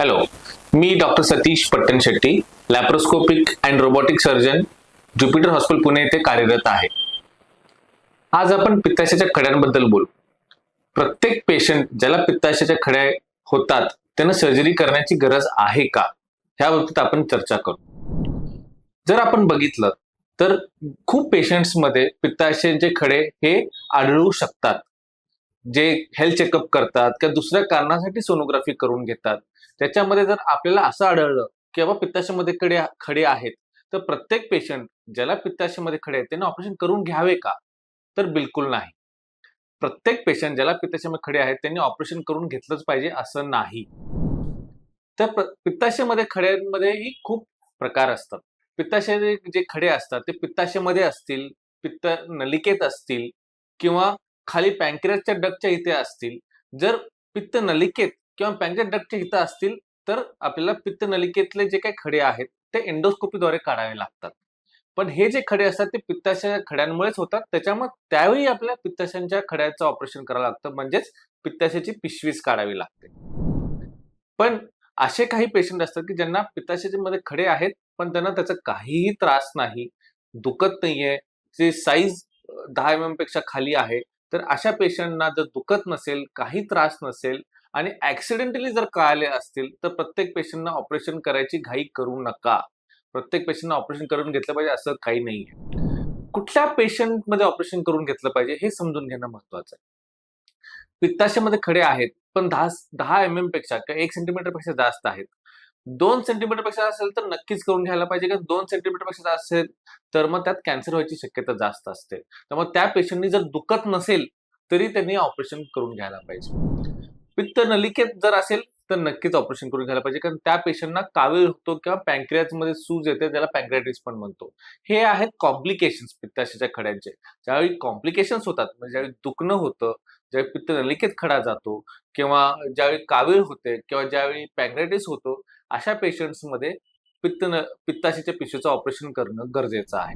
Hello me doctor Satish Pattan Shetty laparoscopic and robotic surgeon Jupiter hospital Pune येथे कार्यरत आहे. आज आपण पित्ताशयाच्या खड्यांबद्दल बोलू. प्रत्येक पेशंट ज्याला पित्ताशयाच्या खड्या होतात त्यांना सर्जरी करण्याची गरज आहे का? ह्या बाबतीत आपण चर्चा करू. जर आपण बघितलं तर खूप पेशंट्समध्ये पित्ताशयांचे खडे हे आढळू शकतात. जे हेल्थ चेकअप करतात किंवा दुसऱ्या कारणासाठी सोनोग्राफी करून घेतात त्याच्यामध्ये जर आपल्याला असं आढळलं की बाबा पित्ताशयामध्ये कडे खडे आहेत तर प्रत्येक पेशंट ज्याला पित्ताशयामध्ये खडे आहेत त्यांनी ऑपरेशन करून घ्यावे का? तर बिलकुल नाही. प्रत्येक पेशंट ज्याला पित्ताशयामध्ये खडे आहेत त्यांनी ऑपरेशन करून घेतलंच पाहिजे असं नाही. तर प्र- खड्यांमध्येही खूप प्रकार असतात. पित्ताशयाचे जे खडे असतात ते पित्ताशयामध्ये असतील पित्त नलिकेत असतील किंवा खाली पँक्रियासच्या डगच्या इथे असतील. जर पित्त नलिकेत किंवा पँक्रियास डकच्या इथं असतील तर आपल्याला पित्त नलिकेतले जे काही खडे आहेत ते एंडोस्कोपीद्वारे काढावे लागतात. पण हे जे खडे असतात ते पित्ताशय खड्यांमुळेच होतात. त्याच्यामुळे त्यावेळी आपल्या पित्ताशयांच्या खड्याचं ऑपरेशन करावं लागतं. म्हणजेच पित्ताशयाची पिशवीच काढावी लागते. पण असे काही पेशंट असतात की ज्यांना पित्ताशयाच्या मध्ये खडे आहेत पण त्यांना त्याचा काहीही त्रास नाही. दुखत नाहीये. जे साईज दहा एम एमपेक्षा खाली आहे तर अशा पेशंटना जर दुखत नसेल काही त्रास नसेल आणि ऍक्सिडेंटली जर कळाले असतील तर प्रत्येक पेशंटना ऑपरेशन करायची घाई करू नका. प्रत्येक पेशंटना ऑपरेशन करून घेतलं पाहिजे असं काही नाहीये. कुठल्या पेशंटमध्ये ऑपरेशन करून घेतलं पाहिजे हे समजून घेणं महत्वाचं आहे. पित्ताशयामध्ये खडे आहेत पण दहा दहा एम एमपेक्षा किंवा एक सेंटीमीटरपेक्षा जास्त आहेत. दोन सेंटीमीटरपेक्षा असेल तर नक्कीच करून घ्यायला पाहिजे. कारण दोन सेंटीमीटरपेक्षा जास्त असेल तर मग त्यात कॅन्सर व्हायची शक्यता जास्त असते. त्यामुळे त्या पेशंटनी जर दुखत नसेल तरी त्यांनी ऑपरेशन करून घ्यायला पाहिजे. पित्त नलिकेत जर असेल तर नक्कीच ऑपरेशन करून घ्यायला पाहिजे. कारण त्या पेशंटना कावीळ होतो किंवा पँक्रियाजमध्ये सूज येते त्याला पँक्रियाटिस पण म्हणतो. हे आहेत कॉम्प्लिकेशन्स पित्ताशयाच्या खड्यांचे. ज्यावेळी कॉम्प्लिकेशन्स होतात म्हणजे ज्यावेळी दुखणं होतं ज्यावेळी पित्त नलिकेत खडा जातो किंवा ज्यावेळी कावीळ होते किंवा ज्यावेळी पँक्रियाटिस होतो अशा पेशंट्समध्ये पित्त न पिशवीचं ऑपरेशन करणं गरजेचं आहे.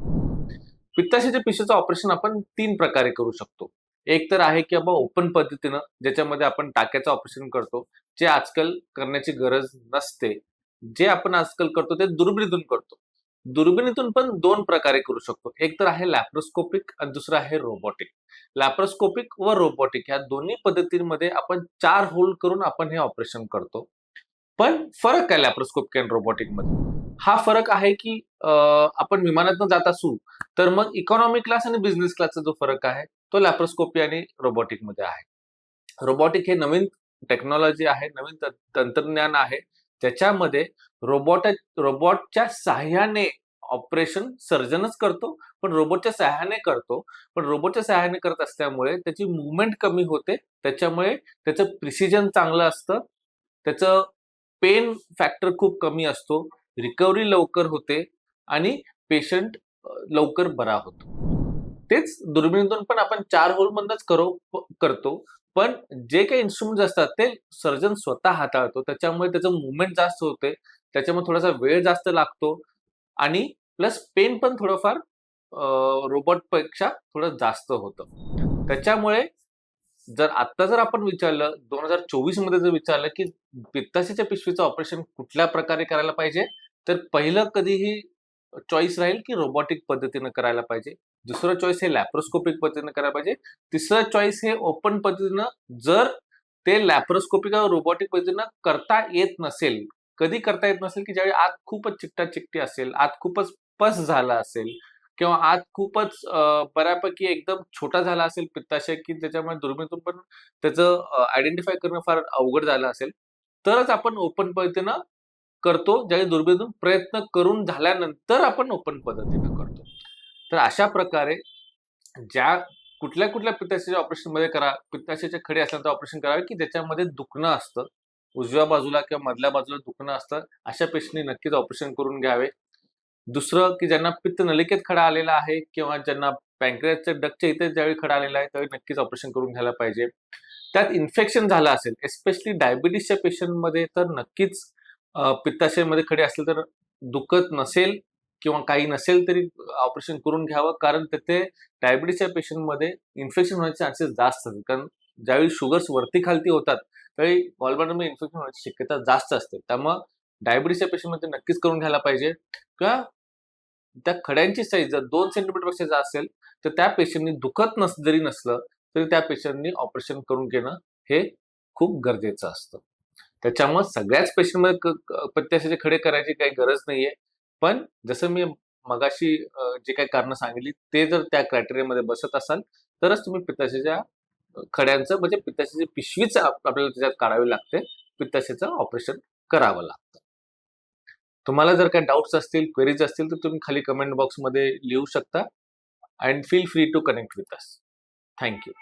पित्ताशीच्या पिशवीचं ऑपरेशन आपण तीन प्रकारे करू शकतो. एक तर आहे की बाबा ओपन पद्धतीनं ज्याच्यामध्ये आपण टाक्याचं ऑपरेशन करतो जे आजकाल करण्याची गरज नसते. जे आपण आजकाल करतो ते दुर्बिणीतून करतो. दुर्बिणीतून पण दोन प्रकारे करू शकतो. एक तर आहे लॅप्रोस्कोपिक आणि दुसरं आहे रोबोटिक लॅप्रोस्कोपिक व रोबोटिक ह्या दोन्ही पद्धतींमध्ये आपण चार होल करून आपण हे ऑपरेशन करतो. पण फरक आहे लॅप्रोस्कोप आणि रोबोटिकमध्ये? हा फरक आहे की आपण विमानातनं जात असू तर मग इकॉनॉमी क्लास आणि बिझनेस क्लासचा जो फरक आहे तो लॅप्रोस्कोपी आणि रोबोटिकमध्ये आहे. रोबोटिक हे नवीन टेक्नॉलॉजी आहे नवीन तंत्रज्ञान आहे त्याच्यामध्ये रोबोट रोबोटच्या सहाय्याने ऑपरेशन सर्जनच करतो पण रोबोटच्या सहाय्याने करतो पण रोबोटच्या सहाय्याने करत असल्यामुळे त्याची मुवमेंट कमी होते त्याच्यामुळे त्याचं प्रिसिजन चांगलं असतं त्याचं पेन फॅक्टर खूप कमी असतो रिकव्हरी लवकर होते आणि पेशंट लवकर बरा होतो. तेच दुर्बिणीतून पण आपण चार होलमधनच करो करतो. पण जे काही इन्स्ट्रुमेंट असतात ते सर्जन स्वतः हाताळतो. त्याच्यामुळे त्याचं मुवमेंट जास्त होते त्याच्यामुळे थोडासा वेळ जास्त लागतो आणि प्लस पेन पण थोडंफार रोबोटपेक्षा थोडं जास्त होतं. त्याच्यामुळे जर आता जर आपण विचारलं दोन हजार चोवीसमध्ये जर विचारलं की पित्ताशयाच्या पिशवीचं ऑपरेशन कुठल्या प्रकारे करायला पाहिजे तर पहिलं कधीही चॉईस राहील की रोबोटिक पद्धतीनं करायला पाहिजे. दुसरं चॉईस हे लॅप्रोस्कोपिक पद्धतीनं करायला पाहिजे. तिसरं चॉईस हे ओपन पद्धतीनं जर ते लॅप्रोस्कोपिक रोबोटिक पद्धतीनं करता येत नसेल कधी करता येत नसेल की ज्यावेळी आत खूपच चिकटा चिकटी असेल आत खूपच पस झाला असेल किंवा आत खूपच बऱ्यापैकी एकदम छोटा झाला असेल पित्ताशय की त्याच्यामुळे दुर्मिळतून पण त्याचं आयडेंटिफाय करणं फार अवघड झालं असेल. तरच आपण ओपन पद्धतीनं करतो ज्याने दुर्मिळतून प्रयत्न करून झाल्यानंतर आपण ओपन पद्धतीनं करतो. तर अशा प्रकारे ज्या कुठल्या कुठल्या पित्ताशयाच्या ऑपरेशनमध्ये करा पित्ताशयाचे खडे असल्यानंतर ऑपरेशन करावे की ज्याच्यामध्ये दुखणं असतं. उजव्या बाजूला किंवा मधल्या बाजूला दुखणं असतं अशा पेशंटने नक्कीच ऑपरेशन करून घ्यावे. दुसरं की ज्यांना पित्त नलिकेत खडा आलेला आहे किंवा ज्यांना पँक्रियाच्या डगच्या इथे ज्यावेळी खडा आलेला आहे त्यावेळी नक्कीच ऑपरेशन करून घ्यायला पाहिजे. त्यात इन्फेक्शन झालं असेल एस्पेशली डायबिटीसच्या पेशंटमध्ये तर नक्कीच पित्ताशयमध्ये खडे असेल तर दुखत नसेल किंवा काही नसेल तरी ऑपरेशन करून घ्यावं कारण तिथे डायबिटीसच्या पेशंटमध्ये इन्फेक्शन होण्याचे चान्सेस जास्त असतात. कारण ज्यावेळी शुगर्स वरती खालती होतात त्यावेळी गॉलब्लॅडरमध्ये इन्फेक्शन होण्याची शक्यता जास्त असते. त्यामुळं डायबिटीसच्या पेशंटमध्ये नक्कीच करून घ्यायला पाहिजे. किंवा त्या खड्यांची साईज जर दोन सेंटीमीटरपेक्षा जास्त असेल तर त्या पेशंटनी दुखत नस जरी नसलं तरी त्या पेशंटनी ऑपरेशन करून घेणं हे खूप गरजेचं असतं. त्याच्यामुळे सगळ्याच पेशंटमध्ये प्रत्याशाचे खडे करायची काही गरज नाहीये. पण जसं मी मगाशी जे काही कारणं सांगितली ते जर त्या क्रायटेरियामध्ये बसत असाल तरच तुम्ही पित्ताशयाच्या खड्यांचं म्हणजे पित्ताशयाची पिशवीच आपल्याला त्याच्यात काढावी लागते. पित्ताशयाचं ऑपरेशन करावं लागतं. तुम्हाला जर काही डाऊट्स असतील क्वेरीज असतील तर तुम्ही खाली कमेंट बॉक्समध्ये लिहू शकता. And feel free to connect with us thank you